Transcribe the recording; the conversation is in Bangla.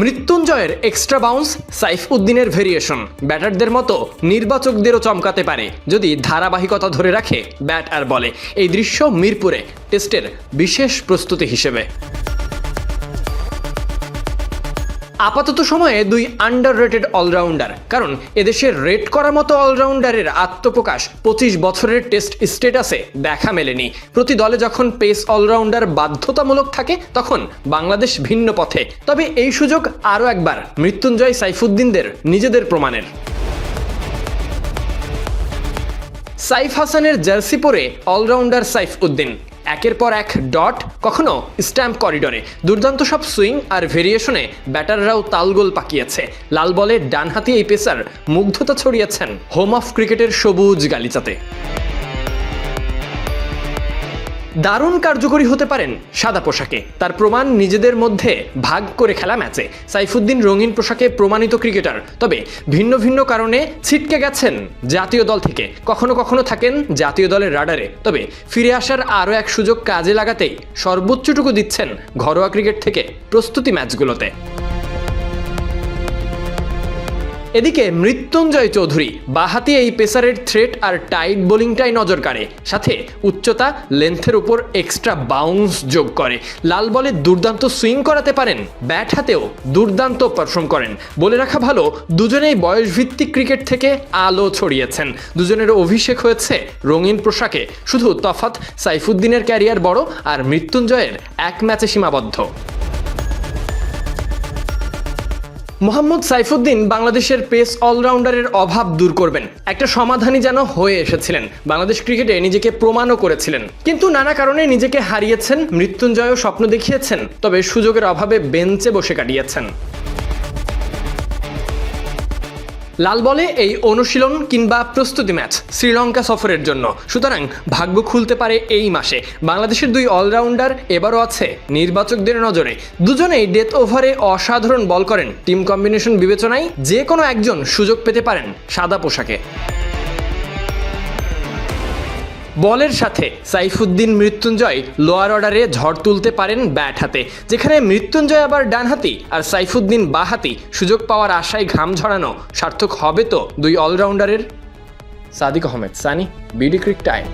মৃত্যুঞ্জয়ের এক্সট্রা বাউন্স সাইফ উদ্দিনের ভেরিয়েশন ব্যাটারদের মতো নির্বাচকদেরও চমকাতে পারে, যদি ধারাবাহিকতা ধরে রাখে ব্যাট আর বলে। এই দৃশ্য মিরপুরে টেস্টের বিশেষ প্রস্তুতি হিসেবে। আপাতত সময়ে দুই আন্ডার রেটেড অলরাউন্ডার কারণ এদেশের রেট করার মতো অলরাউন্ডারের আত্মপ্রকাশ পঁচিশ বছরের টেস্ট স্টেটাসে দেখা মেলেনি। প্রতি দলে যখন পেস অলরাউন্ডার বাধ্যতামূলক থাকে, তখন বাংলাদেশ ভিন্ন পথে। তবে এই সুযোগ আরও একবার মৃত্যুঞ্জয় সাইফুদ্দিনদের নিজেদের প্রমাণের। সাইফ হাসানের জার্সি পরে অলরাউন্ডার সাইফ উদ্দিন একের পর এক ডট, কখনো স্ট্যাম্প করিডরে। দুর্দান্ত সব সুইং আর ভেরিয়েশনে ব্যাটাররাও তালগোল পাকিয়েছে। লাল বলে ডান ডানহাতি এই পেসার মুগ্ধতা ছড়িয়েছেন হোম অফ ক্রিকেটের সবুজ গালিচাতে। দারুণ কার্যকরী হতে পারেন সাদা পোশাকে। তার প্রমাণ নিজেদের মধ্যে ভাগ করে খেলা ম্যাচে। সাইফুদ্দিন রঙিন পোশাকে প্রমাণিত ক্রিকেটার। তবে ভিন্ন ভিন্ন কারণে ছিটকে গেছেন জাতীয় দল থেকে। কখনো কখনো থাকেন জাতীয় দলের রাডারে। তবে ফিরে আসার আরও এক সুযোগ কাজে লাগাতেই সর্বোচ্চটুকু দিচ্ছেন ঘরোয়া ক্রিকেট থেকে প্রস্তুতি ম্যাচগুলোতে। এদিকে মৃত্যুঞ্জয় চৌধুরী, বাহাতি এই পেসারের থ্রেট আর টাইট বোলিংটাই নজর কাড়ে। সাথে উচ্চতা লেন্থের উপর এক্সট্রা বাউন্স যোগ করে। লাল বলে দুর্দান্ত সুইং করাতে পারেন ব্যাট হাতেও দুর্দান্ত পারফর্ম করেন। বলে রাখা ভালো, দুজনেই বয়সভিত্তিক ক্রিকেট থেকে আলো ছড়িয়েছেন। দুজনের অভিষেক হয়েছে রঙিন পোশাকে। শুধু তফাৎ, সাইফুদ্দিনের ক্যারিয়ার বড় আর মৃত্যুঞ্জয়ের এক ম্যাচে সীমাবদ্ধ। মোহাম্মদ সাইফুদ্দিন বাংলাদেশের পেস অলরাউন্ডারের অভাব দূর করবেন। একটা সমাধানই যেন হয়ে এসেছিলেন। বাংলাদেশ ক্রিকেটে নিজেকে প্রমাণও করেছিলেন। কিন্তু নানা কারণে নিজেকে হারিয়েছেন, মৃত্যুঞ্জয়ও স্বপ্ন দেখিয়েছেন, তবে সুযোগের অভাবে বেঞ্চে বসে কাটিয়েছেন। লাল বলে এই অনুশীলন কিংবা প্রস্তুতি ম্যাচ শ্রীলঙ্কা সফরের জন্য। সুতরাং ভাগ্য খুলতে পারে এই মাসে। বাংলাদেশের দুই অলরাউন্ডার এবারও আছে। নির্বাচকদের নজরে দুজনেই ডেথ ওভারে অসাধারণ বল করেন। টিম কম্বিনেশন বিবেচনায় যে কোনো একজন সুযোগ পেতে পারেন সাদা পোশাকে। বলের সাথে সাইফুদ্দিন মৃত্যুঞ্জয় লোয়ার অর্ডারে ঝড় তুলতে পারেন ব্যাট হাতে, যেখানে মৃত্যুঞ্জয় আবার ডানহাতি আর সাইফুদ্দিন বাহাতি সুযোগ পাওয়ার আশায় ঘাম ঝরানো সার্থক হবে তো দুই অলরাউন্ডারের? Sadik Ahmed, Sunny, BD cric time.